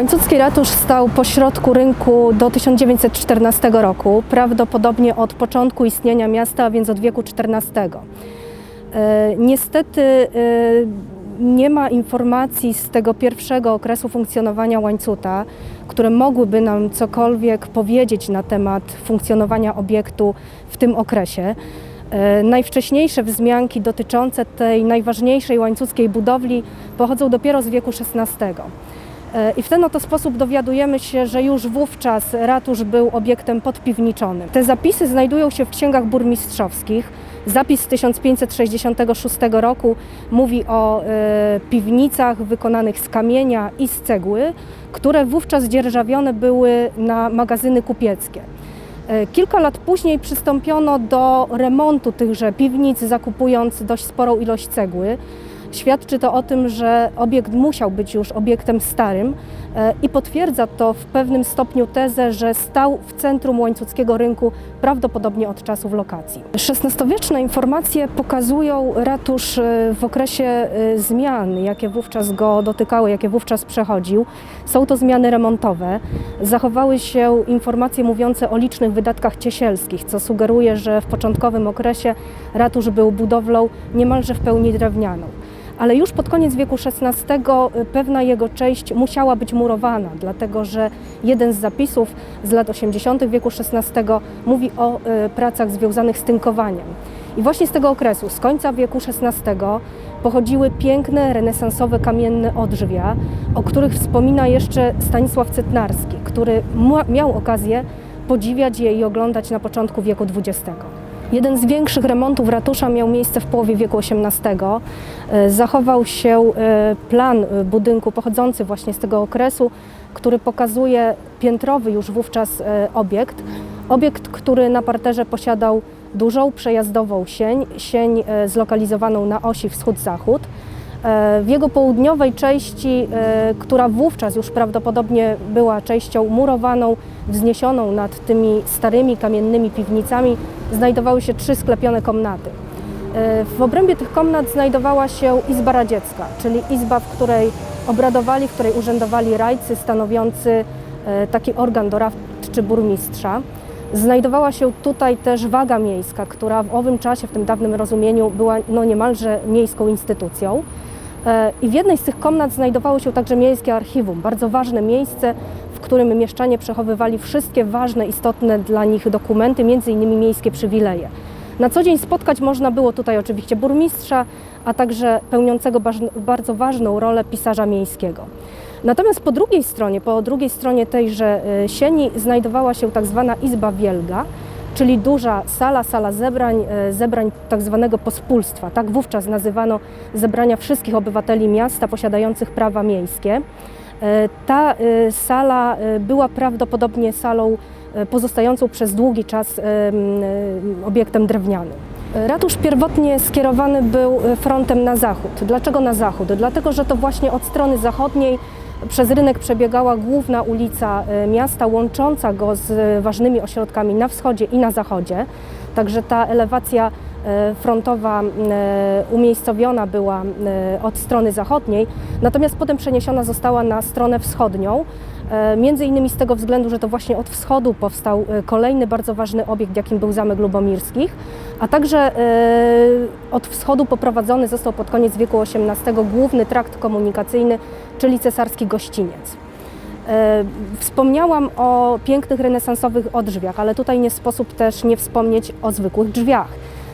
Łańcucki ratusz stał pośrodku rynku do 1914 roku, prawdopodobnie od początku istnienia miasta, a więc od wieku XIV. E, Niestety e, nie ma informacji z tego pierwszego okresu funkcjonowania łańcuta, które mogłyby nam cokolwiek powiedzieć na temat funkcjonowania obiektu w tym okresie. E, Najwcześniejsze wzmianki dotyczące tej najważniejszej łańcuckiej budowli pochodzą dopiero z wieku XVI. E, I w ten oto sposób dowiadujemy się, że już wówczas ratusz był obiektem podpiwniczonym. Te zapisy znajdują się w księgach burmistrzowskich. Zapis z 1566 roku mówi o e, piwnicach wykonanych z kamienia i z cegły, które wówczas dzierżawione były na magazyny kupieckie. E, Kilka lat później przystąpiono do remontu tychże piwnic, zakupując dość sporą ilość cegły. Świadczy to o tym, że obiekt musiał być już obiektem starym e, i potwierdza to w pewnym stopniu tezę, że stał w centrum łańcuckiego rynku prawdopodobnie od czasów lokacji. XVI-wieczne informacje pokazują ratusz e, w okresie e, zmian, jakie wówczas go dotykały, jakie wówczas przechodził. Są to zmiany remontowe. Zachowały się informacje mówiące o licznych wydatkach ciesielskich, co sugeruje, że w początkowym okresie ratusz był budowlą niemalże w pełni drewnianą ale już pod koniec wieku XVI pewna jego część musiała być murowana, dlatego że jeden z zapisów z lat 80. wieku XVI mówi o e, pracach związanych z tynkowaniem. I właśnie z tego okresu, z końca wieku XVI, pochodziły piękne, renesansowe kamienne odrzwia, o których wspomina jeszcze Stanisław Cytnarski, który miał okazję podziwiać je i oglądać na początku wieku XX. Jeden z większych remontów ratusza miał miejsce w połowie wieku XVIII. E, Zachował się e, plan e, budynku pochodzący właśnie z tego okresu, który pokazuje piętrowy już wówczas obiekt. Obiekt, który na parterze posiadał dużą przejazdową sień, sień zlokalizowaną na osi wschód-zachód. E, W jego południowej części, e, która wówczas już prawdopodobnie była częścią murowaną, wzniesioną nad tymi starymi kamiennymi piwnicami, znajdowały się trzy sklepione komnaty. E, W obrębie tych komnat znajdowała się izba radziecka, czyli izba, w której obradowali, w której urzędowali rajcy stanowiący taki organ doradczy burmistrza. Znajdowała się tutaj też waga miejska, która w owym czasie, w tym dawnym rozumieniu, była no niemalże miejską instytucją. E, I w jednej z tych komnat znajdowało się także miejskie archiwum, bardzo ważne miejsce, w którym mieszczanie przechowywali wszystkie ważne, istotne dla nich dokumenty, między innymi miejskie przywileje. Na co dzień spotkać można było tutaj oczywiście burmistrza, a także pełniącego bardzo ważną rolę pisarza miejskiego. Natomiast po drugiej stronie, po drugiej stronie tejże e, sieni znajdowała się tak zwana Izba Wielga, czyli duża sala, sala zebrań, e, zebrań tak zwanego pospólstwa. Tak wówczas nazywano zebrania wszystkich obywateli miasta posiadających prawa miejskie. E, Ta e, sala była prawdopodobnie salą pozostającą przez długi czas obiektem drewnianym. Ratusz pierwotnie skierowany był frontem na zachód. Dlaczego na zachód? Dlatego, że to właśnie od strony zachodniej przez rynek przebiegała główna ulica e, miasta, łącząca go z ważnymi ośrodkami na wschodzie i na zachodzie. Także ta elewacja e, frontowa e, umiejscowiona była od strony zachodniej, natomiast potem przeniesiona została na stronę wschodnią. E, Między innymi z tego względu, że to właśnie od wschodu powstał e, kolejny bardzo ważny obiekt, jakim był Zamek Lubomirskich, a także e, od wschodu poprowadzony został pod koniec wieku XVIII główny trakt komunikacyjny, czyli cesarski gościniec. Wspomniałam o pięknych renesansowych odrzwiach, ale tutaj nie sposób też nie wspomnieć o zwykłych drzwiach.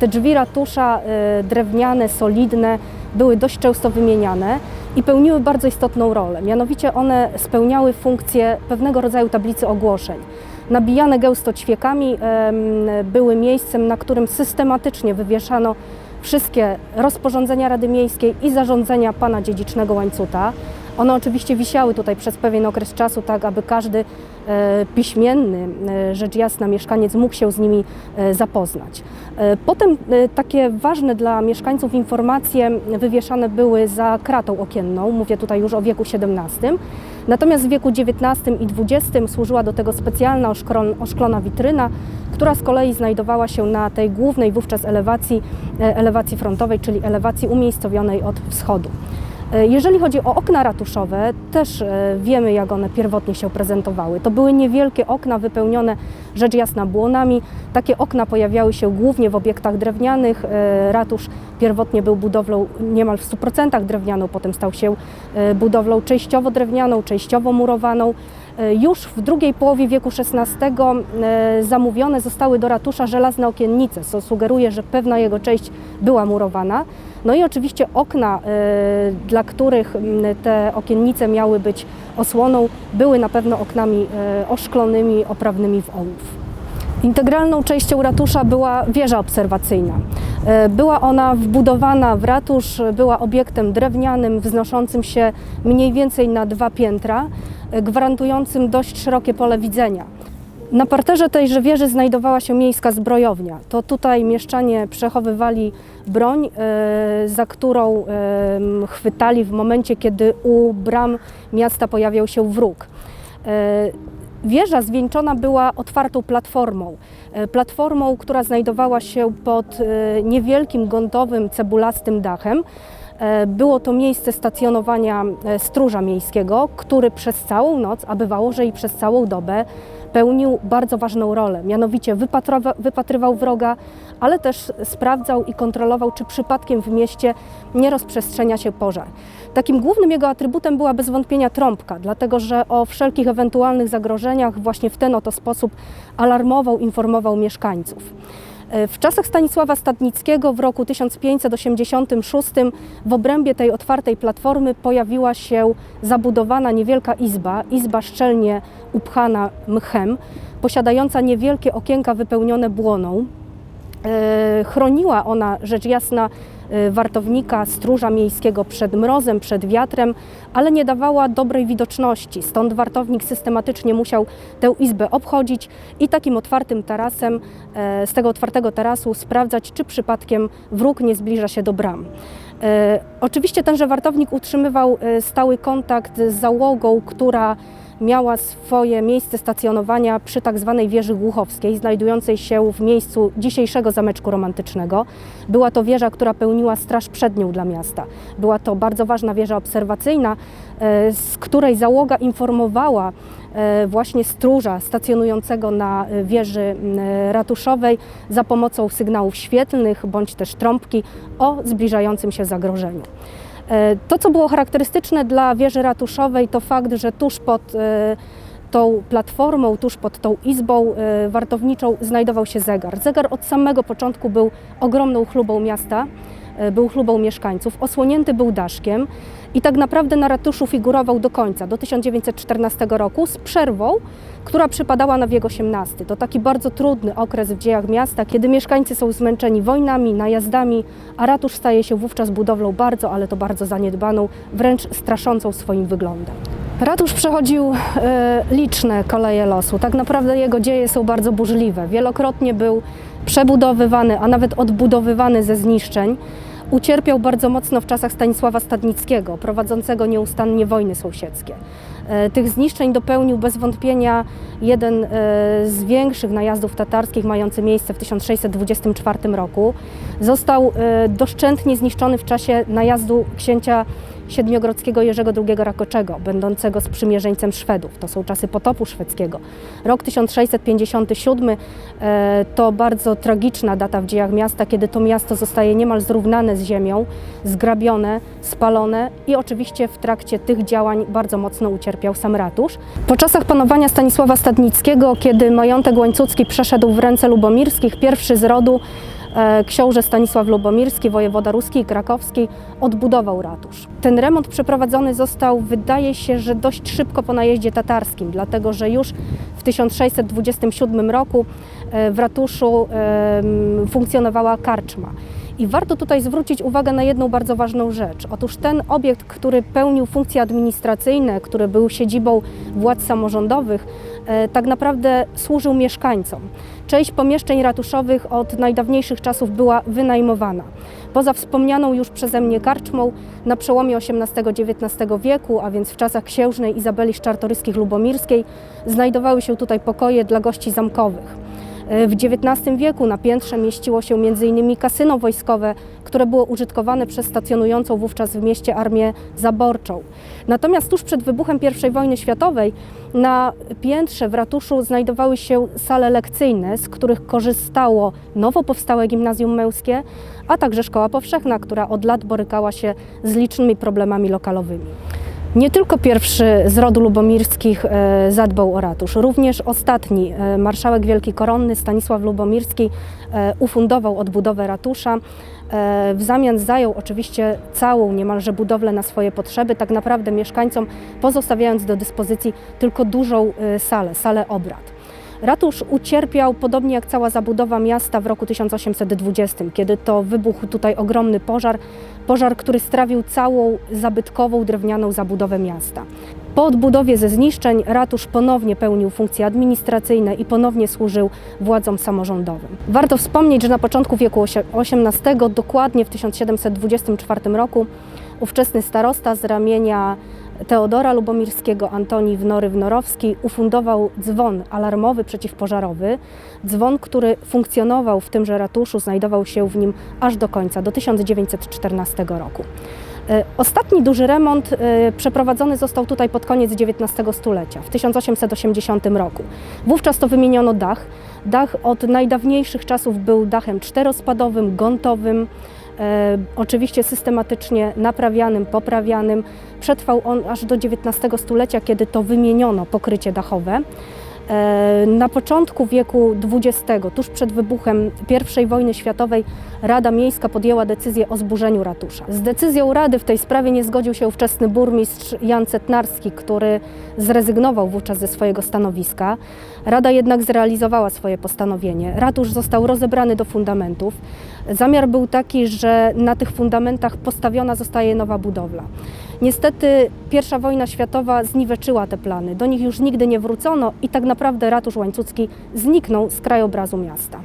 Te drzwi ratusza drewniane, solidne, były dość często wymieniane i pełniły bardzo istotną rolę. Mianowicie one spełniały funkcję pewnego rodzaju tablicy ogłoszeń. Nabijane gęsto ćwiekami em, były miejscem, na którym systematycznie wywieszano wszystkie rozporządzenia Rady Miejskiej i zarządzenia pana dziedzicznego łańcuta. One oczywiście wisiały tutaj przez pewien okres czasu, tak aby każdy e, piśmienny, e, rzecz jasna, mieszkaniec mógł się z nimi e, zapoznać. Potem takie ważne dla mieszkańców informacje wywieszane były za kratą okienną, mówię tutaj już o wieku XVII. Natomiast w wieku XIX i XX służyła do tego specjalna oszklona witryna, która z kolei znajdowała się na tej głównej wówczas elewacji, elewacji frontowej, czyli elewacji umiejscowionej od wschodu. E, Jeżeli chodzi o okna ratuszowe, też e, wiemy, jak one pierwotnie się prezentowały. To były niewielkie okna wypełnione rzecz jasna błonami. Takie okna pojawiały się głównie w obiektach drewnianych. E, Ratusz pierwotnie był budowlą niemal w 100% drewnianą, potem stał się budowlą częściowo drewnianą, częściowo murowaną. E, Już w drugiej połowie wieku XVI e, zamówione zostały do ratusza żelazne okiennice, co sugeruje, że pewna jego część była murowana. No i oczywiście okna, e, dla których te okiennice miały być osłoną, były na pewno oknami oszklonymi, oprawnymi w ołów. Integralną częścią ratusza była wieża obserwacyjna. Była ona wbudowana w ratusz, była obiektem drewnianym wznoszącym się mniej więcej na dwa piętra, gwarantującym dość szerokie pole widzenia. Na parterze tejże wieży znajdowała się miejska zbrojownia. To tutaj mieszczanie przechowywali broń, e, za którą em, chwytali w momencie, kiedy u bram miasta pojawiał się wróg. E, Wieża zwieńczona była otwartą platformą. E, Platformą, która znajdowała się pod e, niewielkim gądowym cebulastym dachem. E, Było to miejsce stacjonowania e, stróża miejskiego, który przez całą noc, a bywało, że i przez całą dobę, pełnił bardzo ważną rolę. Mianowicie wypatrywał wroga, ale też sprawdzał i kontrolował, czy przypadkiem w mieście nie rozprzestrzenia się pożar. Takim głównym jego atrybutem była bez wątpienia trąbka, dlatego że o wszelkich ewentualnych zagrożeniach właśnie w ten oto sposób alarmował, informował mieszkańców. E, W czasach Stanisława Stadnickiego w roku 1586 w obrębie tej otwartej platformy pojawiła się zabudowana niewielka izba, izba szczelnie upchana mchem, posiadająca niewielkie okienka wypełnione błoną. E, Chroniła ona rzecz jasna e, wartownika, stróża miejskiego przed mrozem, przed wiatrem, ale nie dawała dobrej widoczności. Stąd wartownik systematycznie musiał tę izbę obchodzić i takim otwartym tarasem, e, z tego otwartego tarasu sprawdzać, czy przypadkiem wróg nie zbliża się do bram. Oczywiście tenże wartownik utrzymywał stały kontakt z załogą, która miała swoje miejsce stacjonowania przy tak zwanej wieży Głuchowskiej, znajdującej się w miejscu dzisiejszego zameczku romantycznego. Była to wieża, która pełniła straż przednią dla miasta. Była to bardzo ważna wieża obserwacyjna, e, z której załoga informowała e, właśnie stróża stacjonującego na e, wieży m, ratuszowej za pomocą sygnałów świetlnych bądź też trąbki o zbliżającym się zagrożeniu. To, co było charakterystyczne dla wieży ratuszowej, to fakt, że tuż pod e, tą platformą, tuż pod tą izbą e, wartowniczą znajdował się zegar. Zegar od samego początku był ogromną chlubą miasta, był chlubą mieszkańców, osłonięty był daszkiem i tak naprawdę na ratuszu figurował do końca, do 1914 roku, z przerwą, która przypadała na wiek XVIII. To taki bardzo trudny okres w dziejach miasta, kiedy mieszkańcy są zmęczeni wojnami, najazdami, a ratusz staje się wówczas budowlą bardzo, ale to bardzo zaniedbaną, wręcz straszącą swoim wyglądem. Ratusz przechodził e, liczne koleje losu. Tak naprawdę jego dzieje są bardzo burzliwe. Wielokrotnie był przebudowywany, a nawet odbudowywany ze zniszczeń. Ucierpiał bardzo mocno w czasach Stanisława Stadnickiego, prowadzącego nieustannie wojny sąsiedzkie. E, Tych zniszczeń dopełnił bez wątpienia jeden e, z większych najazdów tatarskich, mający miejsce w 1624 roku. Został e, doszczętnie zniszczony w czasie najazdu księcia siedmiogrodzkiego Jerzego II Rakoczego, będącego sprzymierzeńcem Szwedów. To są czasy potopu szwedzkiego. Rok 1657 e, to bardzo tragiczna data w dziejach miasta, kiedy to miasto zostaje niemal zrównane z ziemią, zgrabione, spalone i oczywiście w trakcie tych działań bardzo mocno ucierpiał sam ratusz. Po czasach panowania Stanisława Stadnickiego, kiedy majątek łańcucki przeszedł w ręce lubomirskich, pierwszy z rodu książę Stanisław Lubomirski, wojewoda ruski i krakowski, odbudował ratusz. Ten remont przeprowadzony został, wydaje się, że dość szybko po najeździe tatarskim, dlatego że już w 1627 roku e, w ratuszu funkcjonowała karczma. I warto tutaj zwrócić uwagę na jedną bardzo ważną rzecz. Otóż ten obiekt, który pełnił funkcje administracyjne, który był siedzibą władz samorządowych, e, tak naprawdę służył mieszkańcom. Część pomieszczeń ratuszowych od najdawniejszych czasów była wynajmowana. Poza wspomnianą już przeze mnie karczmą na przełomie XVIII-XIX wieku, a więc w czasach księżnej Izabeli z Czartoryskich Lubomirskiej, znajdowały się tutaj pokoje dla gości zamkowych. W XIX wieku na piętrze mieściło się m.in. kasyno wojskowe, które było użytkowane przez stacjonującą wówczas w mieście armię zaborczą. Natomiast tuż przed wybuchem I wojny światowej na piętrze w ratuszu znajdowały się sale lekcyjne, z których korzystało nowo powstałe gimnazjum męskie, a także szkoła powszechna, która od lat borykała się z licznymi problemami lokalowymi. Nie tylko pierwszy z rodu lubomirskich e, zadbał o ratusz, również ostatni e, marszałek Wielki Koronny Stanisław Lubomirski e, ufundował odbudowę ratusza. W zamian zajął oczywiście całą niemalże budowlę na swoje potrzeby, tak naprawdę mieszkańcom pozostawiając do dyspozycji tylko dużą salę, salę obrad. Ratusz ucierpiał, podobnie jak cała zabudowa miasta w roku 1820, kiedy to wybuchł tutaj ogromny pożar, pożar, który strawił całą zabytkową drewnianą zabudowę miasta. Po odbudowie ze zniszczeń ratusz ponownie pełnił funkcje administracyjne i ponownie służył władzom samorządowym. Warto wspomnieć, że na początku wieku XVIII, dokładnie w 1724 roku, ówczesny starosta z ramienia Teodora Lubomirskiego, Antoni Wnory-Wnorowski ufundował dzwon alarmowy przeciwpożarowy. Dzwon, który funkcjonował w tymże ratuszu, znajdował się w nim aż do końca, do 1914 roku. E, Ostatni duży remont e, przeprowadzony został tutaj pod koniec XIX stulecia, w 1880 roku. Wówczas to wymieniono dach. Dach od najdawniejszych czasów był dachem czterospadowym, gontowym, e, oczywiście systematycznie naprawianym, poprawianym. Przetrwał on aż do XIX stulecia, kiedy to wymieniono pokrycie dachowe. E, Na początku wieku XX, tuż przed wybuchem I wojny światowej, Rada Miejska podjęła decyzję o zburzeniu ratusza. Z decyzją Rady w tej sprawie nie zgodził się ówczesny burmistrz Jan Cetnarski, który zrezygnował wówczas ze swojego stanowiska. Rada jednak zrealizowała swoje postanowienie. Ratusz został rozebrany do fundamentów. Zamiar był taki, że na tych fundamentach postawiona zostaje nowa budowla. Niestety I wojna światowa zniweczyła te plany. Do nich już nigdy nie wrócono i tak naprawdę ratusz łańcucki zniknął z krajobrazu miasta.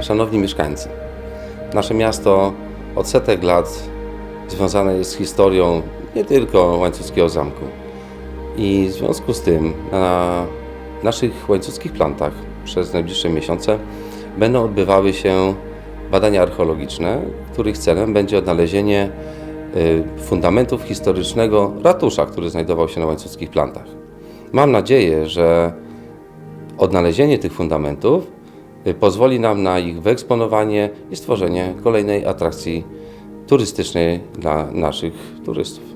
Szanowni mieszkańcy, nasze miasto od setek lat związane jest z historią nie tylko łańcuckiego zamku. I w związku z tym na naszych łańcuckich plantach przez najbliższe miesiące będą odbywały się badania archeologiczne, których celem będzie odnalezienie y, fundamentów historycznego ratusza, który znajdował się na łańcuckich plantach. Mam nadzieję, że odnalezienie tych fundamentów y, pozwoli nam na ich wyeksponowanie i stworzenie kolejnej atrakcji turystycznej dla naszych turystów.